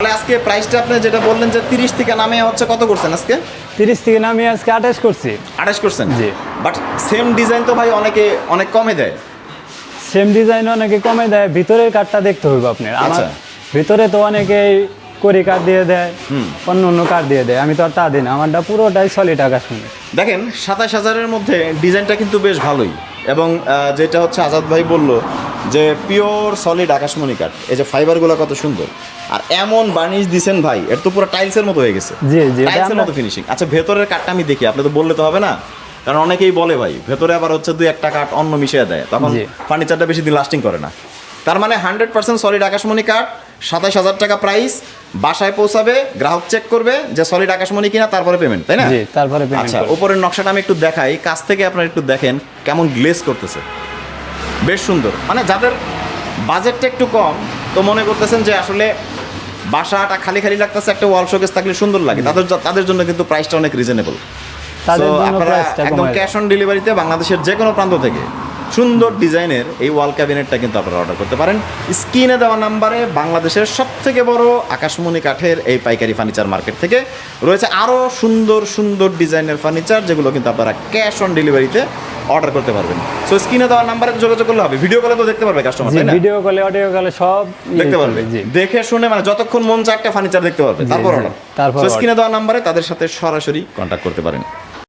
তাহলে আজকে প্রাইসটা আপনি যেটা বললেন যে তিরিশ থেকে নামে হচ্ছে কত করছেন আজকে? তিরিশ থেকে নামিয়ে আজকে আঠাশ করছি। আঠাশ করছেন? জি। বাট সেম ডিজাইন তো ভাই অনেকে অনেক কমে দেয়। সেম ডিজাইন অনেকে কমে দেয় ভিতরের কাঠটা দেখতে হবে আপনার। আমার আচ্ছা। ভিতরে তো অনেকেই করি কাঠ দিয়ে দেয় অন্য অন্য কাঠ দিয়ে দেয়। আমি তো আর তা দিই না আমারটা পুরোটাই সলিড আকাশ দেখেন সাতাশ হাজারের মধ্যে ডিজাইনটা কিন্তু বেশ ভালোই। এবং যেটা হচ্ছে আজাদ ভাই বলল যে পিওর সলিড আকাশমণি কাঠ। এই যে ফাইবারগুলো কত সুন্দর। আর এমন বার্নিশ দিছেন ভাই এর তো পুরো টাইলসের মতো হয়ে গেছে। জি, জি, এটা টাইলসের মতো ফিনিশিং আচ্ছা ভেতরের কাঠটা আমি দেখি আপনি তো বললে তো হবে না। কারণ অনেকেই বলে ভাই ভেতরে আবার হচ্ছে দুই একটা কাঠ অন্য মিশিয়ে দেয়। তখন। ফার্নিচারটা বেশি দিন লাস্টিং করে না। তার মানে হান্ড্রেড পার্সেন্ট সলিড আকাশমণি কাঠ সাতাশ হাজার টাকা প্রাইস বাসায় পৌঁছাবে গ্রাহক চেক করবে যে সলিড আকাশমণি কিনা তারপরে পেমেন্ট তাই না? জি তারপরে আচ্ছা উপরের নকশাটা আমি একটু দেখাই। কাছ থেকে আপনারা একটু দেখেন। কেমন গ্লেজ করতেছে। বেশ সুন্দর। মানে যাদের বাজেটটা একটু কম তো মনে করতেছেন যে আসলে বাসাটা খালি খালি লাগতেছে একটা ওয়াল শোকেস থাকলে সুন্দর লাগে। তাদের তাদের জন্য কিন্তু প্রাইসটা অনেক রিজনেবল আপনারা একদম ক্যাশ অন ডেলিভারিতে বাংলাদেশের যে কোনো প্রান্ত থেকে সুন্দর ডিজাইনের এই ওয়াল ক্যাবিনেটটা কিন্তু আপনারা অর্ডার করতে পারেন। স্ক্রিনে দেওয়া নাম্বারে বাংলাদেশের সব থেকে বড় আকাশমণি কাঠের এই পাইকারি ফার্নিচার মার্কেট থেকে রয়েছে আরও সুন্দর সুন্দর ডিজাইনের ফার্নিচার যেগুলো কিন্তু আপনারা ক্যাশ অন ডেলিভারিতে অর্ডার করতে পারবেন। সো স্ক্রিনে দেওয়া নাম্বারে যোগাযোগ করলে হবে। ভিডিও কলে তো দেখতে পারবে কাস্টমার তাই না? ভিডিও কলে অডিও কলে সব ইয়ে দেখতে পারবে। দেখে শুনে মানে যতক্ষণ মন চায় একটা ফার্নিচার দেখতে পারবে তারপর অর্ডার তারপর সো স্ক্রিনে দেওয়া নাম্বারে তাদের সাথে সরাসরি কন্ট্যাক্ট করতে পারেন।